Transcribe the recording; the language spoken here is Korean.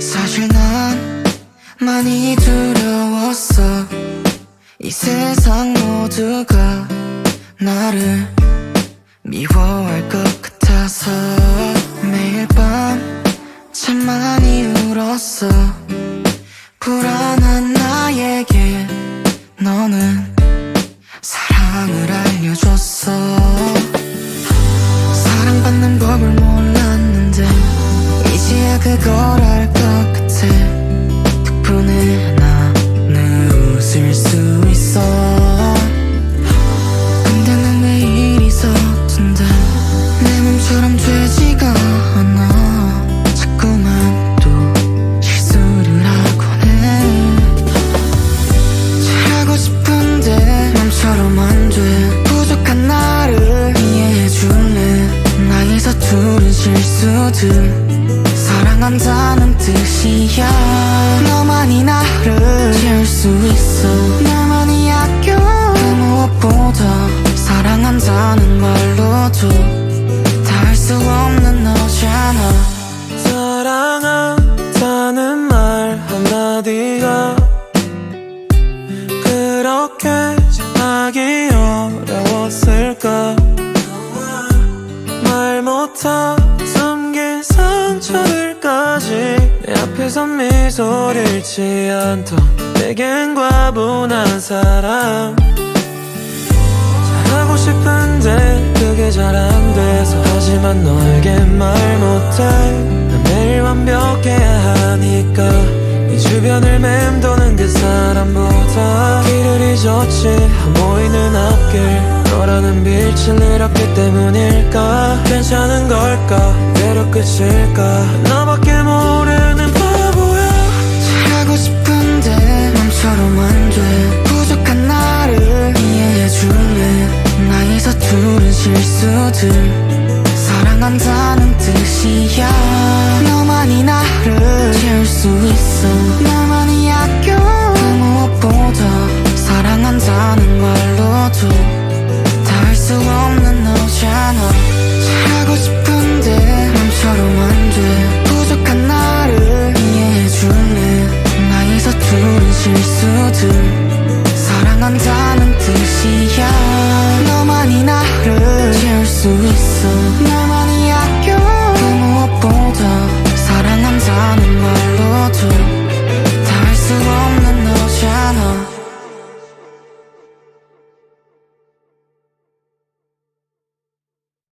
사실 난 많이 두려웠어. 이 세상 모두가 나를 미워할 것 같아서. 매일 밤 참 많이 울었어. 불안한 나에게 너는 내 몸처럼 되지가 않아. 자꾸만 또 실수를 하곤 해. 잘하고 싶은데 맘처럼 안 돼. 부족한 나를 이해해줄래? 나의 서투른 실수들. 사랑한다는 뜻이야. 너만이 나를 채울 수 있어 말 한마디가 그렇게 전하기 어려웠을까? 말 못하 숨긴 상처들까지 내 앞에서 미소를 잃지 않던 내겐 과분한 사랑. 잘하고 싶은데 그게 하지만 너에겐 말 못해 난 매일 완벽해야 하니까. 네 주변을 맴도는 그 사람보다 길을 잊었지. 안 보이는 앞길. 너라는 빛을 잃었기 때문일까? 괜찮은 걸까? 이대로 끝일까? 너밖에 모르는 바보야. 잘하고 싶은데 맘처럼 안돼. 부족한 나를 이해해줄래 나의 서투른 실수들 사랑한다는 뜻이야. 너만이 나를 채울 수 있어. 나만이 아껴. 그 무엇보다 사랑한다는 말로도 다 할 수 없는 너잖아. 잘하고 싶은데 맘처럼 안돼. 부족한 나를 이해해줄래 나의 서투른 실수들 사랑한다는 뜻이야